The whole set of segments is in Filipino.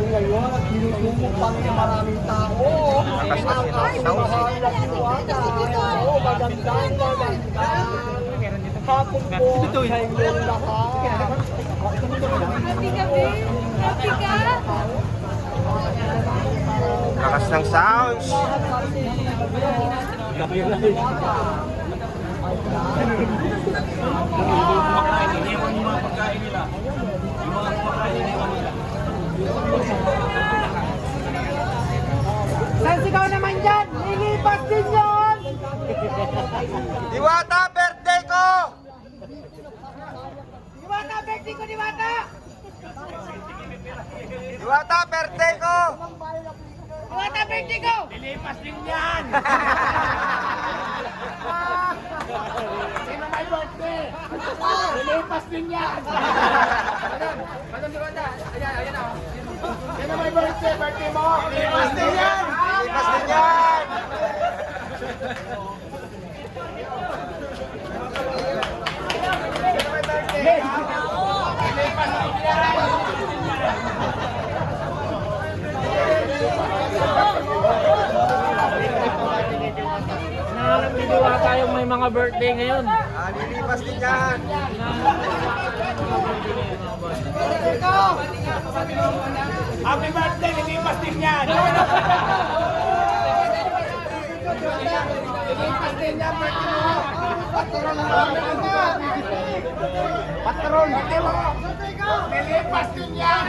tayo ngayon at hinusumong pa rin ng maraming tao. Lakas kasi ng sound. Mahal na Diwata. Oo, magandang magandang. Hapon po sa inyong lahat. Happy ka, babe? Happy ka? Lakas ng sounds. Nansigaw naman dyan! Lilipas din yun! Diwata, birthday ko! Diwata, birthday ko, Diwata! Diwata, birthday ko! Diwata, birthday ko! Sino may birthday? Lilipas din yan! Madam Diwata, ayan, ayan o. Sino may birthday? Birthday mo? Lilipas din yan! Lipas din yan! Diwata yung may mga birthday ngayon. Din yan. Happy birthday! Lilipas din yan! Patron! Patron! Lilipas din yan!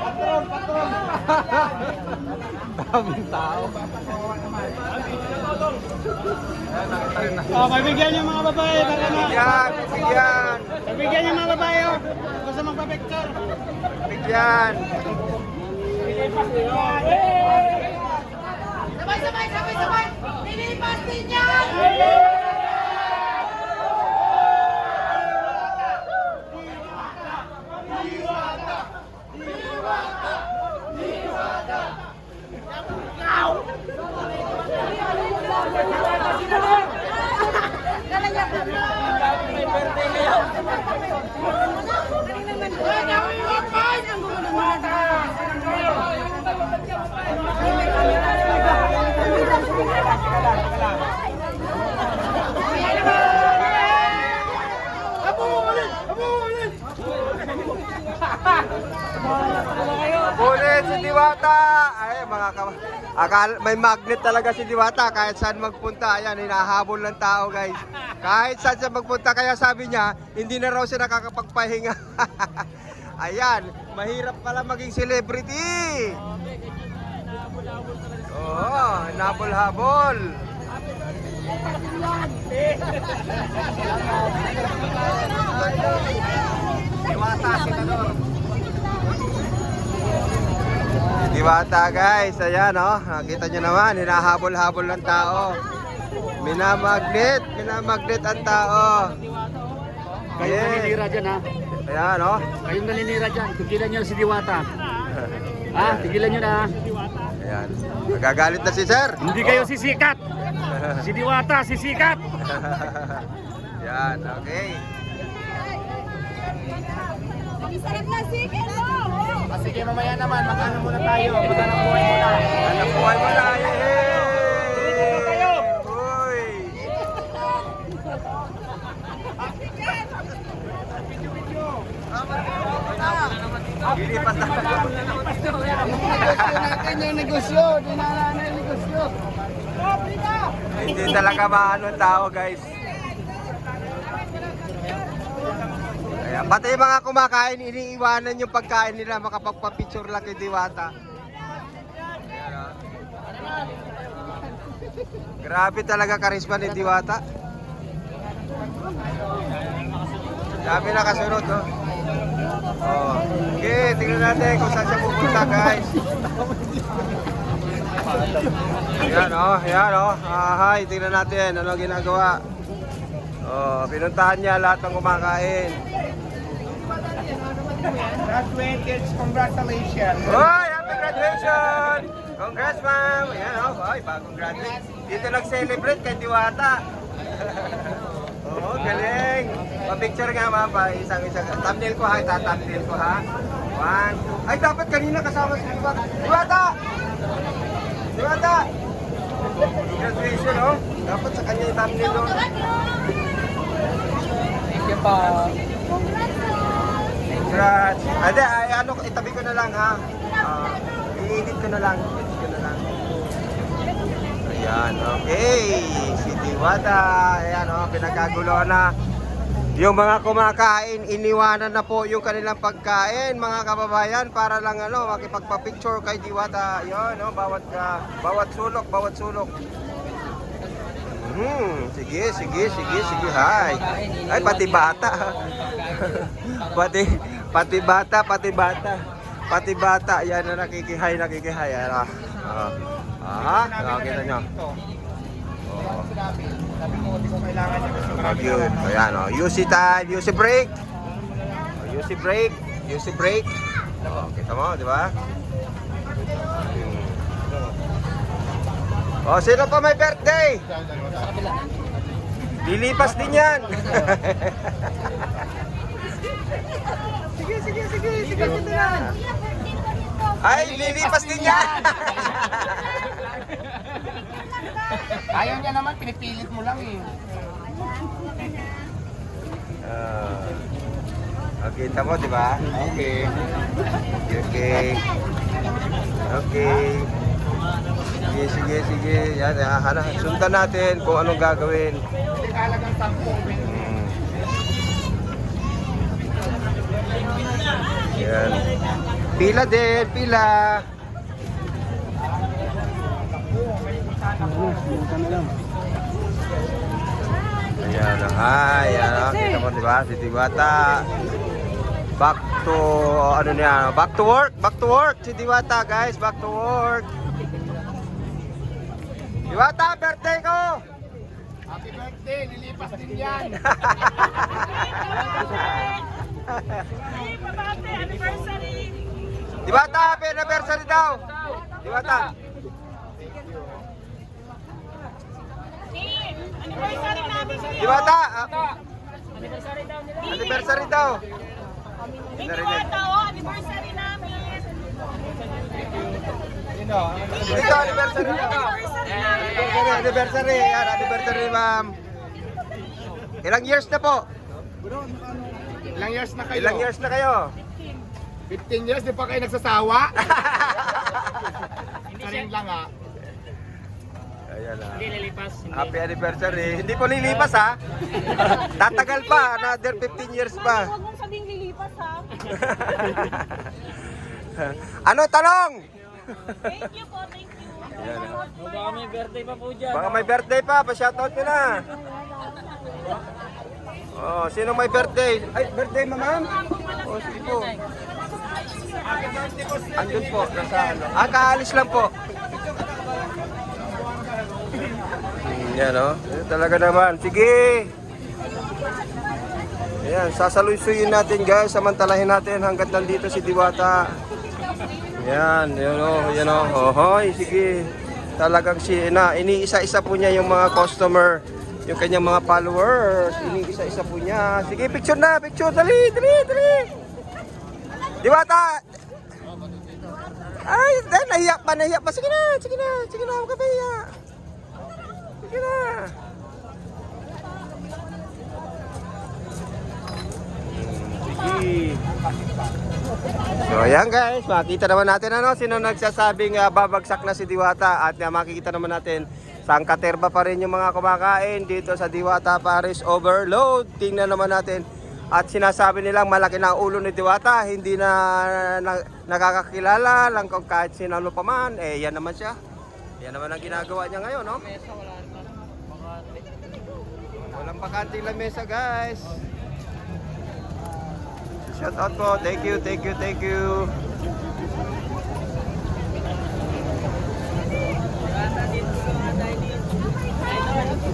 Patron! Patron! Oh, pagbigyan niyo mga babae. Baka na. Bigyan, bigyan, Pagbigyan niyo mga babae. oh. Gusto magpa-picture. bigyan. Sabay, sabay, sabay, sabay! Lilipas din yan! Ulit si Diwata! Ay, mga ka... Akal, may magnet talaga si Diwata kahit saan magpunta. Ayan, hinahabol ng tao guys. Kahit saan siya magpunta, kaya sabi niya, hindi na raw siya nakakapagpahinga. Ayan, mahirap pala maging celebrity. Oo, nabol-habol. Diwata, senador. Diwata guys, ayan oh, nakita nyo naman, hinahabol-habol ng tao. Minamagnet, minamagnet ang tao. Kayo Yes. naninira dyan ha. Ayan oh. Kayong naninira dyan. Tigilan nyo si Diwata. Ha? Tigilan nyo na ha. Ayan. Magagalit na si sir. Hindi kayo sisikat. Si Diwata, sisikat. Yan, okay. Sarap na sige? Sige, mamaya naman, mag-ano muna tayo. Mag-ano buhay muna. Anak buhay mo na. Yay! Uy! Lilipas na. natin yung negosyo. Dinala na yung negosyo. Hindi talaga maano ang tao guys. Kaya pati yung mga kumakain, iniiwanan yung pagkain nila, makapagpa-picture lang kay Diwata. Ayan, oh. Grabe talaga karisma ni Diwata. Dami nakasunod, no? Oh. Okay, tingnan natin kung saan siya pupunta, guys. Ayan, oh, ayan, oh. Ah, hi, tingnan natin ano ginagawa. Oh, pinuntahan niya lahat ng kumakain. Graduated, congratulations. Hoy, happy graduation! Congrats, ma'am! Ayan, oh, hoy, bagong graduate. Dito nag-celebrate kay Diwata. Oo, galing. Pa-picture nga ma, pa isang isang. Thumbnail ko ha, ita-thumbnail ko ha. One, two. Ay, dapat kanina kasama si Diwata. Diwata! Diwata! Congratulations, oh. Dapat sa kanya yung thumbnail, oh. Thank you po. Congrats. Ade, ay, ano, itabi ko na lang, ha. Ah, i-edit ko na lang. Edit ko na lang. Ayan, okay. Si Diwata. Ayan, oh, pinagkagulo na. Yung mga kumakain, iniwanan na po yung kanilang pagkain, mga kababayan, para lang ano, makipagpa-picture kay Diwata. Yun, no, bawat ka, bawat sulok, bawat sulok. Hmm, sige, sige, sige, sige, hi. Ay, pati bata. pati, pati bata, pati bata. Pati bata, yan na nakikihay, nakikihay. Ano? Ah, ah, ah, kita nyo. Oh. Sabi ko, hindi ko kailangan niya kasi Pag yun. Ayan, oh. UC time, UC break. Oh, UC break, UC break. Oh, kita mo, di ba? Oh, sino pa may birthday? Lilipas din yan. Lilipas din yan. Ay, lilipas din yan. Ayaw niya naman, pinipilit mo lang eh. Uh, okay, tamo, di ba? Okay. Okay. Okay. Sige, sige, sige. Yan, hahanap. Sundan natin kung anong gagawin. Hindi kalagang 10 Ayan. Pila din, pila. Ayan, ay, ayan, kita mo diba, si Diwata. Back to, ano niya, back to work, back to work, si Diwata guys, back to work. Diwata, birthday ko! Happy birthday, nilipas din yan. Diwata, happy anniversary daw. Diwata. Anniversary namin. Diwata, ah, Anniversary daw nila. anniversary daw. Iniwan daw, oh, anniversary namin. Dito, anniversary daw. Anniversary. Anniversary, anniversary. Yan, anniversary, ma'am. Ilang years na po? Ilang years na kayo? Ilang years na kayo? 15 years, di pa kayo nagsasawa? Karin lang ah. Ayan na. Hindi lilipas. Happy anniversary. Hindi po lilipas ha. Tatagal pa. Another 15 years pa. Huwag mong sabing lilipas ha. ano tanong? Thank you po, thank you. Baka may birthday pa po dyan. Baka may birthday pa. Pa-shoutout ko na. Oh, sino may birthday? Ay, birthday mo, ma'am? Oh, sige po. Andun po, nasa ano. Ah, kaalis lang po. Yan, oh. Talaga naman. Sige. Ayan, sasaluysuyin natin guys. Samantalahin natin hanggat nandito si Diwata. Yan, yun o, yan o. Ohoy, sige. Talagang si, na, iniisa-isa po niya yung mga customer, yung kanyang mga followers. Iniisa-isa po niya. Sige, picture na, picture. Dali, dali, dali. Diwata! Ay, dahil nahiya pa, nahiya pa. Sige na, sige na, sige na, huwag ka pahiya. Sige na. Sige. So ayan guys, makita naman natin ano, sino nagsasabing ah, babagsak na si Diwata at uh, makikita naman natin sangkaterba pa rin yung mga kumakain dito sa Diwata Paris Overload. Tingnan naman natin at sinasabi nilang malaki na ulo ni Diwata, hindi na, na nakakakilala lang kung kahit sinano pa man, eh yan naman siya. Yan naman ang ginagawa niya ngayon, no? Walang bakanting lamesa guys. Shout out po. Thank you, thank you, thank you.